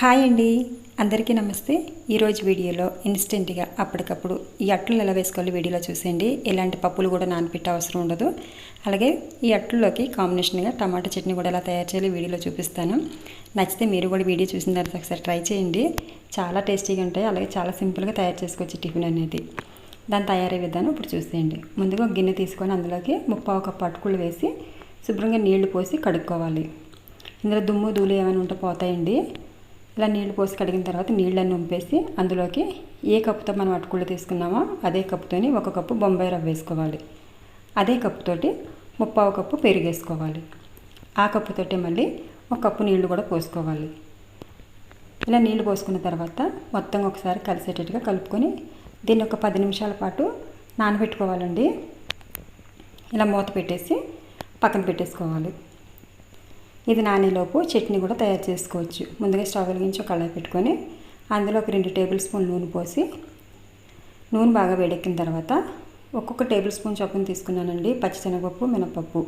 Hi అండి. అందరికీ నమస్తే. ఈరోజు వీడియోలో ఇన్స్టెంట్గా అప్పటికప్పుడు ఈ అట్లు ఎలా వేసుకోవాలి వీడియోలో చూసేయండి. ఎలాంటి పప్పులు కూడా నానపెట్టే అవసరం ఉండదు. అలాగే ఈ అట్లలోకి కాంబినేషన్గా టమాటా చట్నీ కూడా ఎలా తయారు చేయాలి వీడియోలో చూపిస్తాను. నచ్చితే మీరు కూడా వీడియో చూసిన తర్వాత ఒకసారి ట్రై చేయండి. చాలా టేస్టీగా ఉంటాయి. అలాగే చాలా సింపుల్గా తయారు చేసుకోవచ్చు టిఫిన్ అనేది. దాని తయారీ విధానం ఇప్పుడు చూసేయండి. ముందుగా ఒక గిన్నె తీసుకొని అందులోకి ముప్పావు కప్పు అటుకులు వేసి శుభ్రంగా నీళ్ళు పోసి కడుక్కోవాలి. ఇందులో దుమ్ము ధూళి ఏమైనా ఉంటే పోతాయండి. ఇలా నీళ్ళు పోసి కడిగిన తర్వాత నీళ్ళని ఉంపేసి అందులోకి ఏ కప్పుతో మనం అటుకుళ్ళు తీసుకున్నామో అదే కప్పుతోని ఒక కప్పు బొంబాయి రవ్వ వేసుకోవాలి. అదే కప్పుతోటి ముప్పావు కప్పు పెరిగేసుకోవాలి ఆ కప్పుతోటి మళ్ళీ ఒక కప్పు నీళ్ళు కూడా పోసుకోవాలి. ఇలా నీళ్ళు పోసుకున్న తర్వాత మొత్తం ఒకసారి కలిసేటట్టుగా కలుపుకొని దీన్ని ఒక పది నిమిషాల పాటు నానబెట్టుకోవాలండి. ఇలా మూత పెట్టేసి పక్కన పెట్టేసుకోవాలి. ఇది నానేలోపు చట్నీ కూడా తయారు చేసుకోవచ్చు. ముందుగా స్టవ్ వెలిగించి ఒక కళాయి పెట్టుకొని అందులో ఒక రెండు టేబుల్ స్పూన్ నూనె పోసి నూనె బాగా వేడెక్కిన తర్వాత ఒక్కొక్క టేబుల్ స్పూన్ చొప్పున తీసుకున్నానండి పచ్చిశనగపప్పు మినపప్పు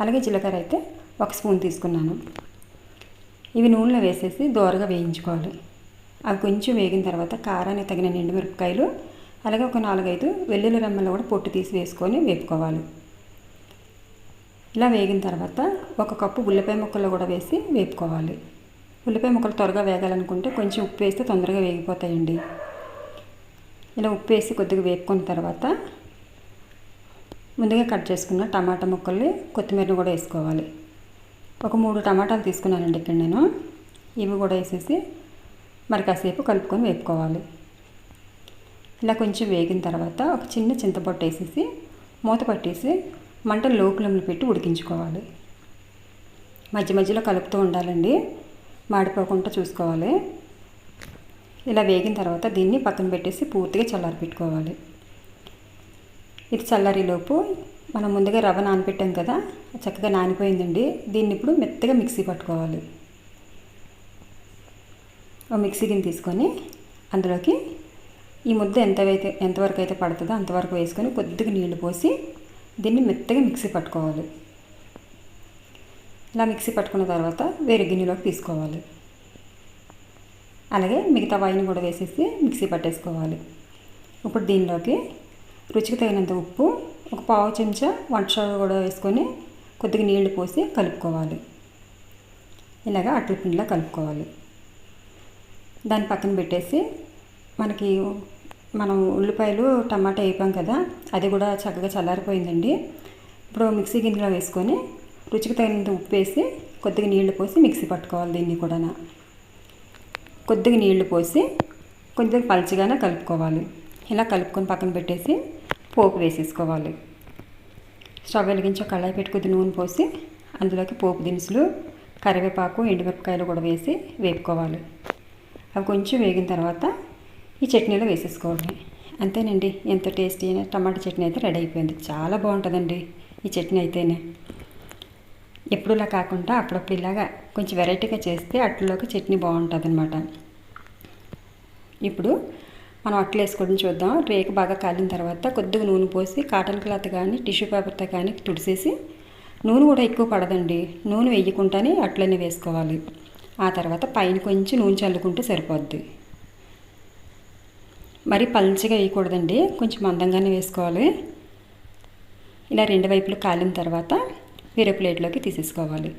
అలాగే జీలకర్ర అయితే ఒక స్పూన్ తీసుకున్నాను. ఇవి నూనెలో వేసేసి దోరగా వేయించుకోవాలి. అవి కొంచెం వేగిన తర్వాత కారానికి తగిన నిండు మిరపకాయలు అలాగే ఒక నాలుగైదు వెల్లుల్లి రెమ్మలు కూడా పొట్టు తీసి వేసుకొని వేపుకోవాలి. ఇలా వేగిన తర్వాత ఒక కప్పు ఉల్లిపాయ ముక్కలు కూడా వేసి వేపుకోవాలి. ఉల్లిపాయ ముక్కలు త్వరగా వేగాలనుకుంటే కొంచెం ఉప్పు వేస్తే తొందరగా వేగిపోతాయండి. ఇలా ఉప్పు వేసి కొద్దిగా వేపుకున్న తర్వాత ముందుగా కట్ చేసుకున్న టమాటా ముక్కల్ని కొత్తిమీరని కూడా వేసుకోవాలి. ఒక మూడు టమాటాలు తీసుకున్నానండి ఇక్కడ నేను. ఇవి కూడా వేసేసి మరి కాసేపు కలుపుకొని వేపుకోవాలి. ఇలా కొంచెం వేగిన తర్వాత ఒక చిన్న చింతపొట్టు వేసేసి మూత పట్టేసి మంట లోకులంలో పెట్టి ఉడికించుకోవాలి. మధ్య మధ్యలో కలుపుతూ ఉండాలండి. మాడిపోకుండా చూసుకోవాలి. ఇలా వేగిన తర్వాత దీన్ని పక్కన పెట్టేసి పూర్తిగా చల్లారి పెట్టుకోవాలి. ఇది చల్లారిలోపు మనం ముందుగా రవ్వ నానపెట్టాం కదా చక్కగా నానిపోయిందండి. దీన్ని ఇప్పుడు మెత్తగా మిక్సీ పట్టుకోవాలి. ఒక మిక్సీ గిన్నె తీసుకొని అందులోకి ఈ ముద్ద ఎంతవైతే ఎంతవరకు అయితే పడుతుందో అంతవరకు వేసుకొని కొద్దిగా నీళ్ళు పోసి దీన్ని మెత్తగా మిక్సీ పట్టుకోవాలి. ఇలా మిక్సీ పట్టుకున్న తర్వాత వేరే గిన్నెలోకి తీసుకోవాలి. అలాగే మిగతా వైన్ కూడా వేసేసి మిక్సీ పట్టేసుకోవాలి. ఇప్పుడు దీనిలోకి రుచికి తగినంత ఉప్పు ఒక పావు చెంచా వంట కూడా వేసుకొని కొద్దిగా నీళ్ళు పోసి కలుపుకోవాలి. ఇలాగ అట్ల పిండిలా కలుపుకోవాలి. దాన్ని పక్కన పెట్టేసి మనకి మనం ఉల్లిపాయలు టమాటా వేపాం కదా అది కూడా చక్కగా చల్లారిపోయిందండి. ఇప్పుడు మిక్సీ గిన్నెలో వేసుకొని రుచికి తగినంత ఉప్పు వేసి కొద్దిగా నీళ్ళు పోసి మిక్సీ పట్టుకోవాలి దీన్ని కూడా కొద్దిగా నీళ్ళు పోసి కొద్దిగా పలచగానే కలుపుకోవాలి. ఇలా కలుపుకొని పక్కన పెట్టేసి పోపు వేసేసుకోవాలి. స్టవ్ వెలిగించి కళాయి పెట్టి కొద్ది నూనె పోసి అందులోకి పోపు దినుసులు కరివేపాకు ఎండుమిరపకాయలు కూడా వేసి వేపుకోవాలి. అవి కొంచెం వేగిన తర్వాత ఈ చట్నీలో వేసేసుకోవాలి. అంతేనండి. ఎంత టేస్టీ అయినా టమాటా చట్నీ అయితే రెడీ అయిపోయింది. చాలా బాగుంటుందండి ఈ చట్నీ అయితేనే. ఎప్పుడులా కాకుండా అప్పుడప్పుడు ఇలాగా కొంచెం వెరైటీగా చేస్తే అట్లలోకి చట్నీ బాగుంటుంది అనమాట ఇప్పుడు మనం అట్లు వేసుకొని చూద్దాం. రేకు బాగా కాలిన తర్వాత కొద్దిగా నూనె పోసి కాటన్ క్లాత్ కానీ టిష్యూ పేపర్తో కానీ తుడిసేసి నూనె కూడా ఎక్కువ పడదండి. నూనె వేయకుండానే అట్లనే వేసుకోవాలి. ఆ తర్వాత పైన కొంచెం నూనె చల్లుకుంటే సరిపోద్ది. మరి పల్చగా వేయకూడదండి. కొంచెం మందంగానే వేసుకోవాలి. ఇలా రెండు వైపులు కాలిన తర్వాత వేరే ప్లేట్లోకి తీసేసుకోవాలి.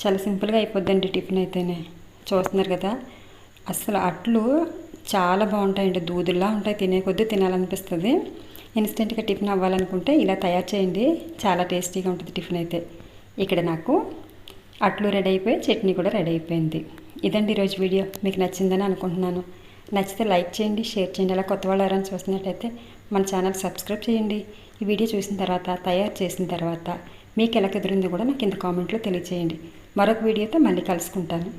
చాలా సింపుల్గా అయిపోద్దండి టిఫిన్ అయితేనే. చూస్తున్నారు కదా అసలు అట్లు చాలా బాగుంటాయండి దూదుల్లా ఉంటాయి తినే కొద్దీ తినాలనిపిస్తుంది. ఇన్స్టెంట్గా టిఫిన్ అవ్వాలనుకుంటే ఇలా తయారు చేయండి చాలా టేస్టీగా ఉంటుంది టిఫిన్ అయితే. ఇక్కడ నాకు అట్లు రెడీ అయిపోయి చట్నీ కూడా రెడీ అయిపోయింది. ఇదండి ఈరోజు వీడియో మీకు నచ్చిందని అనుకుంటున్నాను. నచ్చితే లైక్ చేయండి షేర్ చేయండి. అలా కొత్త వాళ్ళు ఎవరైనా చూస్తున్నట్టయితే మన ఛానల్ సబ్స్క్రైబ్ చేయండి. ఈ వీడియో చూసిన తర్వాత తయారు చేసిన తర్వాత మీకు ఎలా కుదిరిందో కూడా నాకు కింద కామెంట్లో తెలియజేయండి మరొక వీడియోతో మళ్ళీ కలుసుకుంటాను.